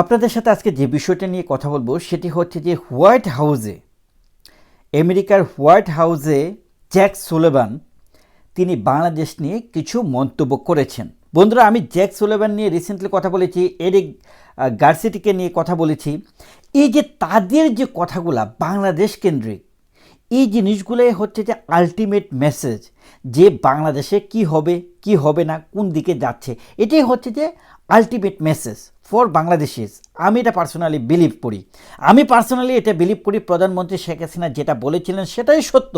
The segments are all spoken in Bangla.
আপনাদের সাথে আজকে যে বিষয়টা নিয়ে কথা বলব, সেটি হচ্ছে যে হোয়াইট হাউসে, আমেরিকার হোয়াইট হাউসে জ্যাক সুলেভান তিনি বাংলাদেশ নিয়ে কিছু মন্তব্য করেছেন। বন্ধুরা, আমি জ্যাক সুলেভান নিয়ে রিসেন্টলি কথা বলেছি, এরিক গার্সিটিকে নিয়ে কথা বলেছি। এই যে তাদের যে কথাগুলা বাংলাদেশ কেন্দ্রিক, এই জিনিসগুলোই হচ্ছে যে আলটিমেট মেসেজ যে বাংলাদেশে কি হবে কি হবে না, কোন দিকে যাচ্ছে। এটাই হচ্ছে যে আলটিমেট মেসেজ ফর বাংলাদেশিস আমি এটা পার্সোনালি বিলিভ করি। আমি পার্সোনালি এটা বিলিভ করি প্রধানমন্ত্রী শেখ হাসিনা যেটা বলেছিলেন সেটাই সত্য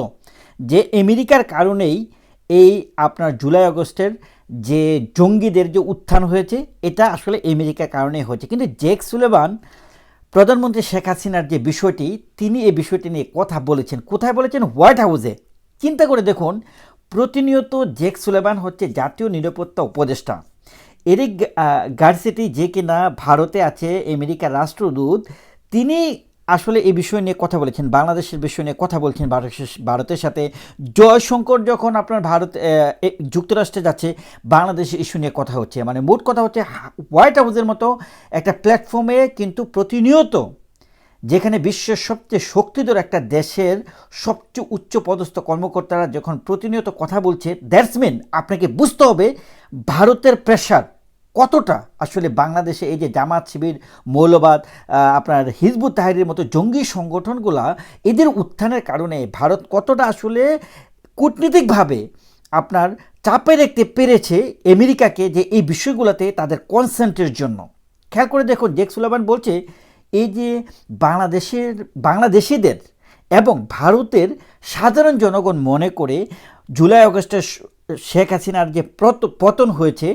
যে আমেরিকার কারণেই এই আপনার জুলাই আগস্টের যে জঙ্গিদের যে উত্থান হয়েছে, এটা আসলে আমেরিকার কারণেই হয়েছে। কিন্তু জেক সুলেবান প্রধানমন্ত্রী শেখ হাসিনার যে বিষয়টি, তিনি এই বিষয়টি নিয়ে কথা বলেছেন। কোথায় বলেছেন? হোয়াইট হাউসে চিন্তা করে দেখুন, প্রতিনিয়ত জেক সুলেবান হচ্ছে জাতীয় নিরাপত্তা উপদেষ্টা। এরিক গার্সেটি যে কিনা ভারতে আছে, আমেরিকার রাষ্ট্রদূত, তিনি আসলে এই বিষয় নিয়ে কথা বলেছেন, বাংলাদেশের বিষয় নিয়ে কথা বলছেন ভারতের সাথে। জয়শঙ্কর যখন আপনার ভারত যুক্তরাষ্ট্রে যাচ্ছে, বাংলাদেশের ইস্যু নিয়ে কথা হচ্ছে। মানে মোট কথা হচ্ছে হোয়াইট হাউসের মতো একটা প্ল্যাটফর্মে কিন্তু প্রতিনিয়ত যেখানে বিশ্বের সবচেয়ে শক্তিধর একটা দেশের সবচেয়ে উচ্চ পদস্থ কর্মকর্তারা যখন প্রতিনিয়ত কথা বলছে দ্যাটস মিন আপনাকে বুঝতে হবে, ভারতের প্রেশার কতটা আসলে বাংলাদেশে এই যে জামাত শিবির, মৌলবাদ আপনার হিজবুত তাহারির মতো জঙ্গি সংগঠনগুলা, এদের উত্থানের কারণে ভারত কতটা আসলে কূটনীতিকভাবে আপনার চাপে রাখতে পেরেছে আমেরিকাকে যে এই বিষয়গুলোতে তাদের কনসেন্টের জন্য। খেয়াল করে দেখুন, জেক সুলাবান বলছে, এই যে বাংলাদেশের, বাংলাদেশিদের এবং ভারতের সাধারণ জনগণ মনে করে জুলাই আগস্টে শ- শেখ হাসিনার যে পতন হয়েছে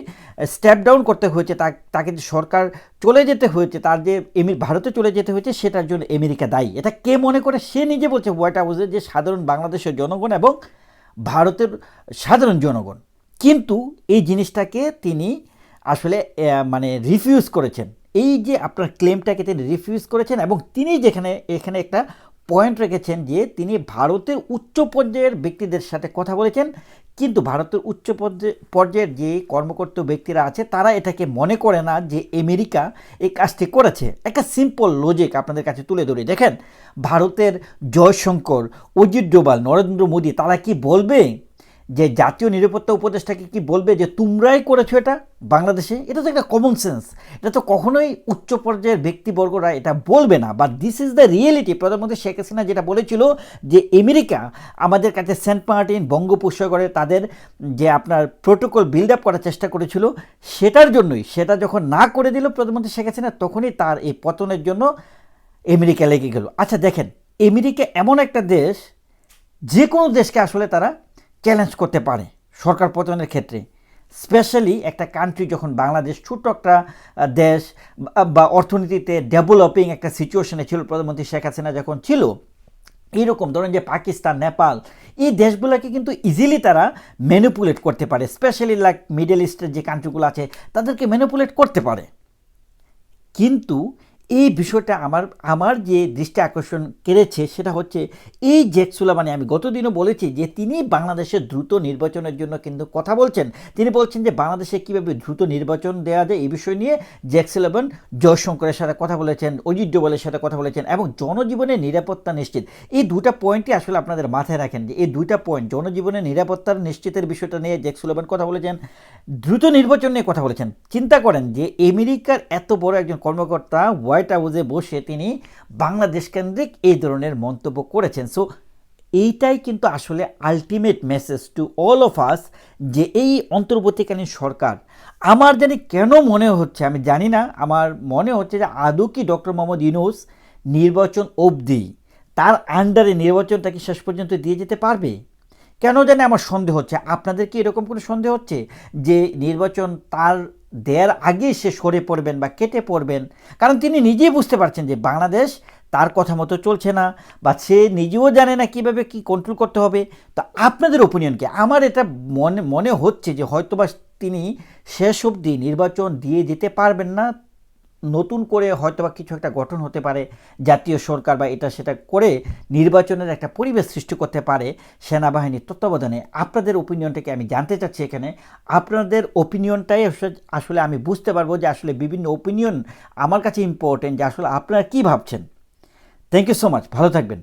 স্টেপ ডাউন করতে হয়েছে তাকে যে সরকার চলে যেতে হয়েছে, তার যে এমি, ভারতে চলে যেতে হয়েছে, সেটার জন্য আমেরিকা দায়ী। এটা কে মনে করে? সে নিজে বলছে হোয়াইট হাউসে যে সাধারণ বাংলাদেশের জনগণ এবং ভারতের সাধারণ জনগণ। কিন্তু এই জিনিসটাকে তিনি আসলে মানে রিফিউজ করেছেন। এই যে আপনার ক্লেমটাকে তিনি রিফিউজ করেছেন এবং তিনি যেখানে, এখানে একটা পয়েন্ট রেখেছেন যে তিনি ভারতের উচ্চ পর্যায়ের ব্যক্তিদের সাথে কথা বলেছেন, কিন্তু ভারতের উচ্চ পর্যায়ের যে কর্মকর্তা ব্যক্তিরা আছে, তারা এটাকে মনে করে না যে আমেরিকা এই কাজটি করেছে। একটা সিম্পল লজিক আপনাদের কাছে তুলে ধরি। দেখেন, ভারতের জয়শঙ্কর, অজিত ডোভাল, নরেন্দ্র মোদী, তারা কি বলবে? যে জাতীয় নিরাপত্তা উপদেষ্টাকে কি বলবে যে তোমরাই করেছ এটা বাংলাদেশে? এটা তো একটা কমন সেন্স এটা তো কখনোই উচ্চ পর্যায়ের ব্যক্তিবর্গরা এটা বলবে না। বা দিস ইজ দ্য রিয়েলিটি প্রধানমন্ত্রী শেখ হাসিনা যেটা বলেছিল যে আমেরিকা আমাদের কাছে সেন্ট মার্টিন বঙ্গোপসাগরে তাদের যে আপনার প্রোটোকল বিল্ড আপ করার চেষ্টা করেছিল, সেটার জন্যই, সেটা যখন না করে দিল প্রধানমন্ত্রী শেখ হাসিনা, তখনই তার এই পতনের জন্য আমেরিকা লেগে গেল। আচ্ছা দেখেন, আমেরিকা এমন একটা দেশ, যে কোনো দেশকে আসলে তারা চ্যালেঞ্জ করতে পারে সরকার পতনের ক্ষেত্রে। স্পেশালি একটা কান্ট্রি যখন বাংলাদেশ ছোট্ট একটা দেশ বা- অর্থনীতিতে ডেভেলপিং একটা সিচুয়েশনে ছিল প্রধানমন্ত্রী শেখ হাসিনা যখন ছিল, এইরকম ধরেন যে পাকিস্তান, নেপাল, এই দেশগুলোকে কিন্তু ইজিলি তারা ম্যানিপুলেট করতে পারে। স্পেশালি লাইক মিডল ইস্টের যে কান্ট্রিগুলো আছে, তাদেরকে ম্যানিপুলেট করতে পারে। কিন্তু এই বিষয়টা আমার আমার যে দৃষ্টি আকর্ষণ কেড়েছে সেটা হচ্ছে এই জেক সুলামানি, আমি গতদিনও বলেছি যে তিনি বাংলাদেশের দ্রুত নির্বাচনের জন্য কিন্তু কথা বলছেন। তিনি বলছেন যে বাংলাদেশে কীভাবে দ্রুত নির্বাচন দেওয়া যায় এই বিষয় নিয়ে জেক সুলামান জয়শঙ্করের সাথে কথা বলেছেন, অজিত ডোভালের সাথে কথা বলেছেন এবং জনজীবনের নিরাপত্তা নিশ্চিত। এই দুটা পয়েন্টই আসলে আপনাদের মাথায় রাখেন যে এই দুইটা পয়েন্ট জনজীবনের নিরাপত্তার নিশ্চিতের বিষয়টা নিয়ে জেক সুলামান কথা বলেছেন, দ্রুত নির্বাচন নিয়ে কথা বলেছেন। চিন্তা করেন যে আমেরিকার এত বড় একজন কর্মকর্তা হোয়াইট হাউসে বসে তিনি বাংলাদেশ কেন্দ্রিক এই ধরনের মন্তব্য করেছেন। সো এইটাই কিন্তু আসলে ultimate message to all of us যে এই অন্তর্বর্তীকালীন সরকার, আমার জানি কেন মনে হচ্ছে, আমি জানি না, আমার মনে হচ্ছে যে আদৌ কি ডক্টর মোহাম্মদ ইউনুস নির্বাচন অবধি তার আন্ডারে নির্বাচনটা কি শেষ পর্যন্ত দিয়ে যেতে পারবে? কেন জানে আমার সন্দেহ হচ্ছে। আপনাদের কি এরকম কোনো সন্দেহ হচ্ছে যে নির্বাচন তার দেওয়ার আগেই সে সরে পড়বেন বা কেটে পড়বেন। কারণ তিনি নিজেই বুঝতে পারছেন যে বাংলাদেশ তার কথা মতো চলছে না বা সে নিজেও জানে না কীভাবে কি কন্ট্রোল করতে হবে। তো আপনাদের ওপিনিয়নকে আমার এটা মনে মনে হচ্ছে যে হয়তোবা তিনি শেষ অবধি নির্বাচন দিয়ে যেতে পারবেন না। নতুন করে হয়তো বা কিছু একটা গঠন হতে পারে, জাতীয় সরকার বা এটা সেটা করে নির্বাচনের একটা পরিবেশ সৃষ্টি করতে পারে সেনাবাহিনীর তত্ত্বাবধানে। আপনাদের ওপিনিয়নটাকে আমি জানতে চাচ্ছি এখানে। আপনাদের ওপিনিয়নটাই আসলে- আমি বুঝতে পারব যে আসলে বিভিন্ন ওপিনিয়ন আমার কাছে ইম্পর্টেন্ট যে আসলে আপনারা কী ভাবছেন। থ্যাংক ইউ সো মাচ ভালো থাকবেন।